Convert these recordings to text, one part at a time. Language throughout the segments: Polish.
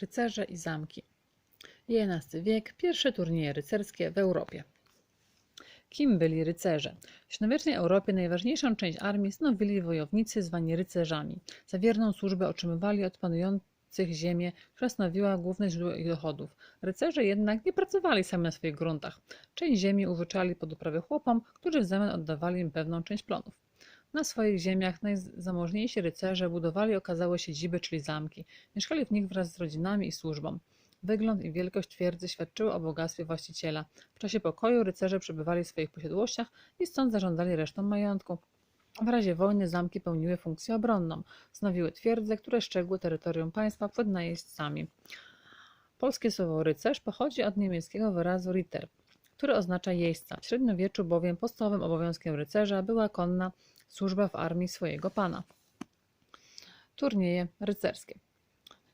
Rycerze i zamki. XI wiek, pierwsze turnieje rycerskie w Europie. Kim byli rycerze? W średniowiecznej Europie najważniejszą część armii stanowili wojownicy zwani rycerzami. Za wierną służbę otrzymywali od panujących ziemię, która stanowiła główne źródło ich dochodów. Rycerze jednak nie pracowali sami na swoich gruntach. Część ziemi uwyczali pod uprawę chłopom, którzy w zamian oddawali im pewną część plonów. Na swoich ziemiach najzamożniejsi rycerze budowali okazałe siedziby, czyli zamki. Mieszkali w nich wraz z rodzinami i służbą. Wygląd i wielkość twierdzy świadczyły o bogactwie właściciela. W czasie pokoju rycerze przebywali w swoich posiadłościach i stąd zarządzali resztą majątku. W razie wojny zamki pełniły funkcję obronną. Stanowiły twierdze, które szczegły terytorium państwa przed najeźdźcami. Polskie słowo rycerz pochodzi od niemieckiego wyrazu ritter, który oznacza jeźdźca. W średniowieczu bowiem podstawowym obowiązkiem rycerza była konna służba w armii swojego pana. Turnieje rycerskie.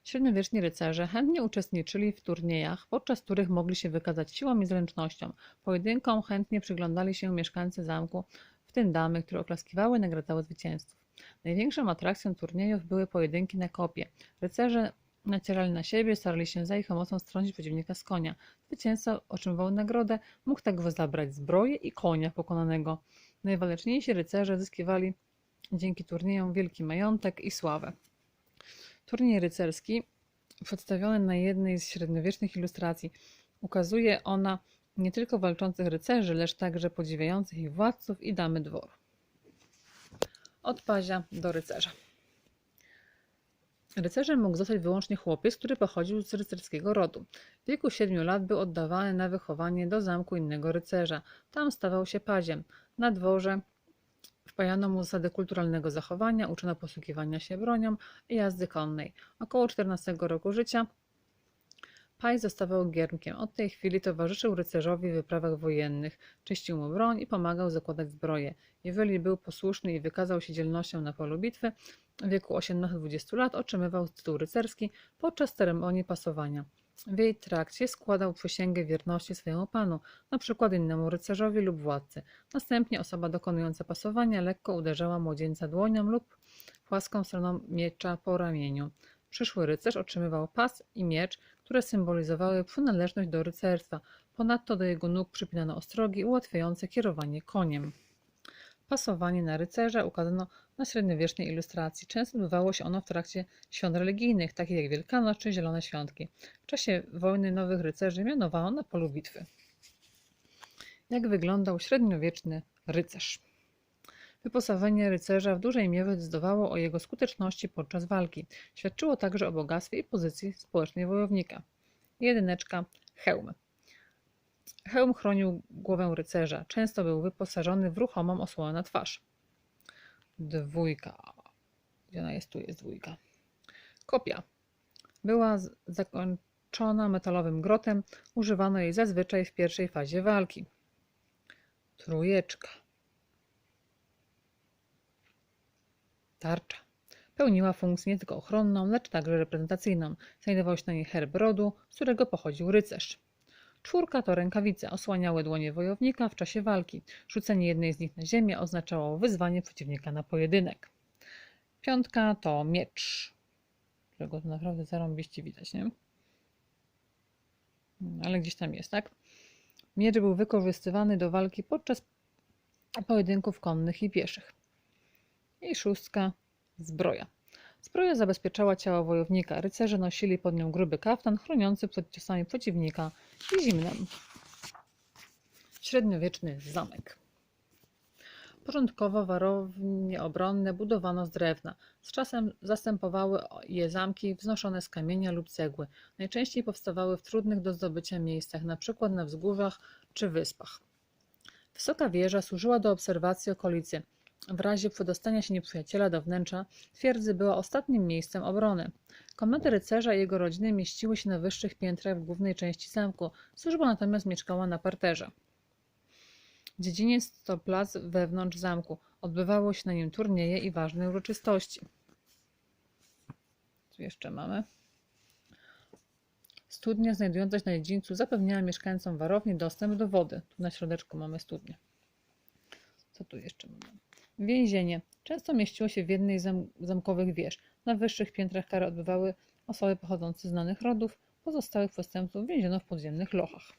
Średniowieczni rycerze chętnie uczestniczyli w turniejach, podczas których mogli się wykazać siłą i zręcznością. Pojedynkom chętnie przyglądali się mieszkańcy zamku, w tym damy, które oklaskiwały i nagradzały zwycięzców. Największą atrakcją turniejów były pojedynki na kopie. Rycerze nacierali na siebie, starali się za ich pomocą strącić przeciwnika z konia. Zwycięzca otrzymywał nagrodę, mógł tak zabrać zbroję i konia pokonanego. Najwaleczniejsi rycerze zyskiwali dzięki turniejom wielki majątek i sławę. Turniej rycerski, przedstawiony na jednej z średniowiecznych ilustracji, ukazuje ona nie tylko walczących rycerzy, lecz także podziwiających ich władców i damy dworu. Od pazia do rycerza. Rycerzem mógł zostać wyłącznie chłopiec, który pochodził z rycerskiego rodu. W wieku siedmiu lat był oddawany na wychowanie do zamku innego rycerza. Tam stawał się paziem. Na dworze wpajano mu zasady kulturalnego zachowania, uczono posługiwania się bronią i jazdy konnej. Około 14 roku życia Paj zostawał giermkiem. Od tej chwili towarzyszył rycerzowi w wyprawach wojennych, czyścił mu broń i pomagał zakładać zbroję. Jeżeli był posłuszny i wykazał się dzielnością na polu bitwy, w wieku 18-20 lat otrzymywał tytuł rycerski podczas ceremonii pasowania. W jej trakcie składał przysięgę wierności swojemu panu, na przykład innemu rycerzowi lub władcy. Następnie osoba dokonująca pasowania lekko uderzała młodzieńca dłonią lub płaską stroną miecza po ramieniu. Przyszły rycerz otrzymywał pas i miecz, które symbolizowały przynależność do rycerstwa. Ponadto do jego nóg przypinano ostrogi ułatwiające kierowanie koniem. Pasowanie na rycerza ukazano na średniowiecznej ilustracji. Często odbywało się ono w trakcie świąt religijnych, takich jak Wielkanoc czy Zielone Świątki. W czasie wojny nowych rycerzy mianowano na polu bitwy. Jak wyglądał średniowieczny rycerz? Wyposażenie rycerza w dużej mierze decydowało o jego skuteczności podczas walki. Świadczyło także o bogactwie i pozycji społecznej wojownika. Jedyneczka hełm. Hełm chronił głowę rycerza. Często był wyposażony w ruchomą osłonę na twarz. Dwójka. Gdzie ona jest? Tu jest dwójka. Kopia. Była zakończona metalowym grotem. Używano jej zazwyczaj w pierwszej fazie walki. Trójeczka. Tarcza. Pełniła funkcję nie tylko ochronną, lecz także reprezentacyjną. Znajdował się na niej herb rodu, z którego pochodził rycerz. Czwórka to rękawice, osłaniały dłonie wojownika w czasie walki. Rzucenie jednej z nich na ziemię oznaczało wyzwanie przeciwnika na pojedynek. Piątka to miecz, którego tu naprawdę zarąbiście widać, nie? Ale gdzieś tam jest, tak? Miecz był wykorzystywany do walki podczas pojedynków konnych i pieszych. I szóstka zbroja. Zbroja zabezpieczała ciało wojownika. Rycerze nosili pod nią gruby kaftan chroniący przed ciosami przeciwnika i zimnem. Średniowieczny zamek. Początkowo warownie obronne budowano z drewna. Z czasem zastępowały je zamki wznoszone z kamienia lub cegły. Najczęściej powstawały w trudnych do zdobycia miejscach, np. na wzgórzach czy wyspach. Wysoka wieża służyła do obserwacji okolicy. W razie przedostania się nieprzyjaciela do wnętrza twierdzy była ostatnim miejscem obrony. Komnaty rycerza i jego rodziny mieściły się na wyższych piętrach w głównej części zamku, służba natomiast mieszkała na parterze. Dziedziniec to plac wewnątrz zamku. Odbywało się na nim turnieje i ważne uroczystości. Tu jeszcze mamy. Studnia znajdująca się na dziedzińcu zapewniała mieszkańcom warowni dostęp do wody. Tu na środeczku mamy studnię. Co tu jeszcze mamy? Więzienie. Często mieściło się w jednej z zam- zamkowych wież. Na wyższych piętrach kary odbywały Osoby pochodzące z znanych rodów, pozostałych przestępców więziono w podziemnych lochach.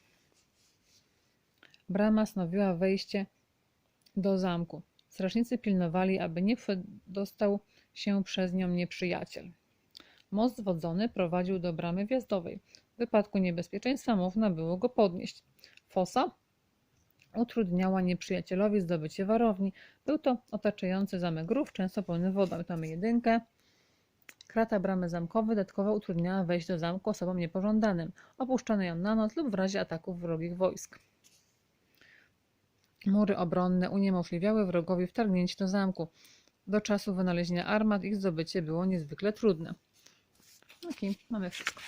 Brama stanowiła wejście do zamku. Strażnicy pilnowali, aby nie dostał się przez nią nieprzyjaciel. Most wodzony prowadził do bramy wjazdowej. W wypadku niebezpieczeństwa można było go podnieść. Fosa utrudniała nieprzyjacielowi zdobycie warowni. Był to otaczający zamek rów, często pełny wodą. Mamy jedynkę. Krata bramy zamkowej dodatkowo utrudniała wejść do zamku osobom niepożądanym. Opuszczano ją na noc lub w razie ataków wrogich wojsk. Mury obronne uniemożliwiały wrogowi wtargnięcie do zamku. Do czasu wynalezienia armat ich zdobycie było niezwykle trudne. Ok, mamy wszystko.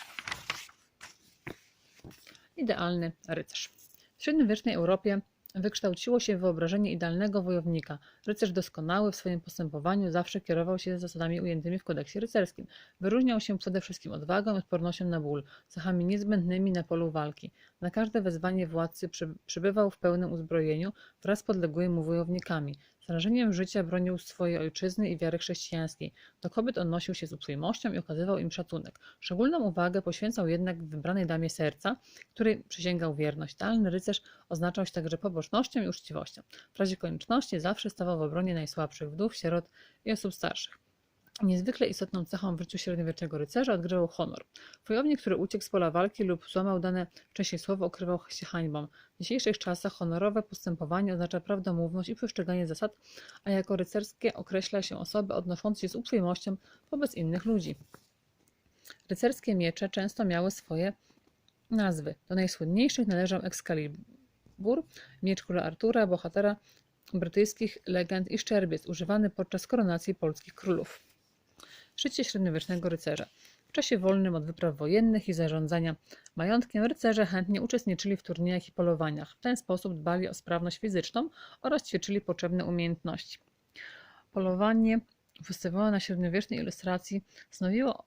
Idealny rycerz. W średniowiecznej Europie wykształciło się wyobrażenie idealnego wojownika. Rycerz doskonały w swoim postępowaniu zawsze kierował się zasadami ujętymi w kodeksie rycerskim. Wyróżniał się przede wszystkim odwagą i odpornością na ból, cechami niezbędnymi na polu walki. Na każde wezwanie władcy przy, przybywał w pełnym uzbrojeniu wraz z podległymi mu wojownikami. Z życia bronił swojej ojczyzny i wiary chrześcijańskiej. Do kobiet odnosił się z uprzejmością i okazywał im szacunek. Szczególną uwagę poświęcał jednak wybranej damie serca, której przysięgał wierność. Talny rycerz oznaczał się także pobożnością i uczciwością. W razie konieczności zawsze stawał w obronie najsłabszych wdów, sierot i osób starszych. Niezwykle istotną cechą w życiu średniowiecznego rycerza odgrywał honor. Wojownik, który uciekł z pola walki lub złamał dane wcześniej słowo, okrywał się hańbą. W dzisiejszych czasach honorowe postępowanie oznacza prawdomówność i przestrzeganie zasad, a jako rycerskie określa się osoby odnoszące się z uprzejmością wobec innych ludzi. Rycerskie miecze często miały swoje nazwy. Do najsłynniejszych należał Excalibur, miecz króla Artura, bohatera brytyjskich legend i szczerbiec, używany podczas koronacji polskich królów. Życie średniowiecznego rycerza. W czasie wolnym od wypraw wojennych i zarządzania majątkiem rycerze chętnie uczestniczyli w turniejach i polowaniach. W ten sposób dbali o sprawność fizyczną oraz ćwiczyli potrzebne umiejętności. Polowanie wystawione na średniowiecznej ilustracji stanowiło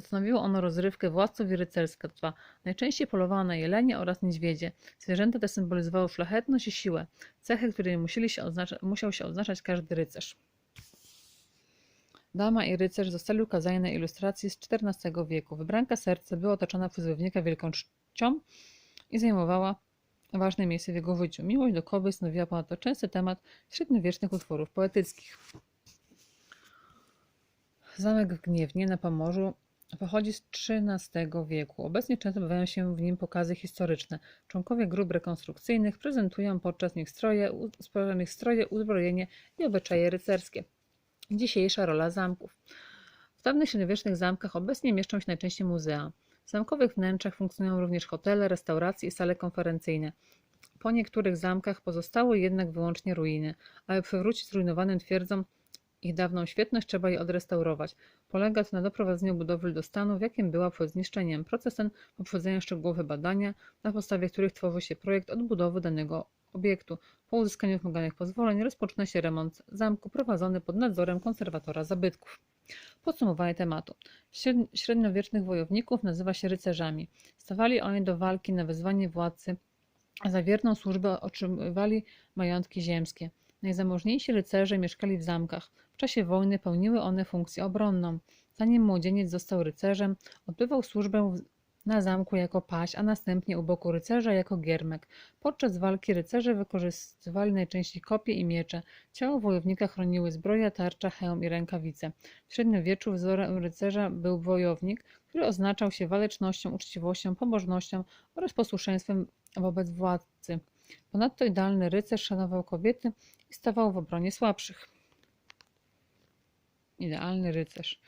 Stanowiło ono rozrywkę władców i rycerstwa. Najczęściej polowano na jelenie oraz niedźwiedzie. Zwierzęta te symbolizowały szlachetność i siłę, cechy, którymi musieli się musiał się odznaczać każdy rycerz. Dama i rycerz zostali ukazani na ilustracji z XIV wieku. Wybranka serca była otoczona przez wojownika wielką czcią i zajmowała ważne miejsce w jego życiu. Miłość do kobiet stanowiła ponadto częsty temat średniowiecznych utworów poetyckich. Zamek w Gniewnie na Pomorzu pochodzi z XIII wieku. Obecnie często odbywają się w nim pokazy historyczne. Członkowie grup rekonstrukcyjnych prezentują podczas nich stroje, stroje uzbrojenie i obyczaje rycerskie. Dzisiejsza rola zamków. W dawnych średniowiecznych zamkach obecnie mieszczą się najczęściej muzea. W zamkowych wnętrzach funkcjonują również hotele, restauracje i sale konferencyjne. Po niektórych zamkach pozostały jednak wyłącznie ruiny. Aby przywrócić zrujnowanym twierdzom ich dawną świetność trzeba je odrestaurować. Polega to na doprowadzeniu budowli do stanu, w jakim była przed zniszczeniem. Proces ten poprzedzają szczegółowe badania, na podstawie których tworzy się projekt odbudowy danego obiektu. Po uzyskaniu wymaganych pozwoleń rozpoczyna się remont zamku prowadzony pod nadzorem konserwatora zabytków. Podsumowanie tematu. Średniowiecznych wojowników nazywa się rycerzami. Stawali oni do walki na wezwanie władcy, a za wierną służbę otrzymywali majątki ziemskie. Najzamożniejsi rycerze mieszkali w zamkach. W czasie wojny pełniły one funkcję obronną. Zanim młodzieniec został rycerzem, odbywał służbę na zamku jako paź, a następnie u boku rycerza jako giermek. Podczas walki rycerze wykorzystywali najczęściej kopie i miecze. Ciało wojownika chroniły zbroja, tarcza, hełm i rękawice. W średniowieczu wzorem rycerza był wojownik, który oznaczał się walecznością, uczciwością, pobożnością oraz posłuszeństwem wobec władcy. Ponadto idealny rycerz szanował kobiety i stawał w obronie słabszych. Idealny rycerz.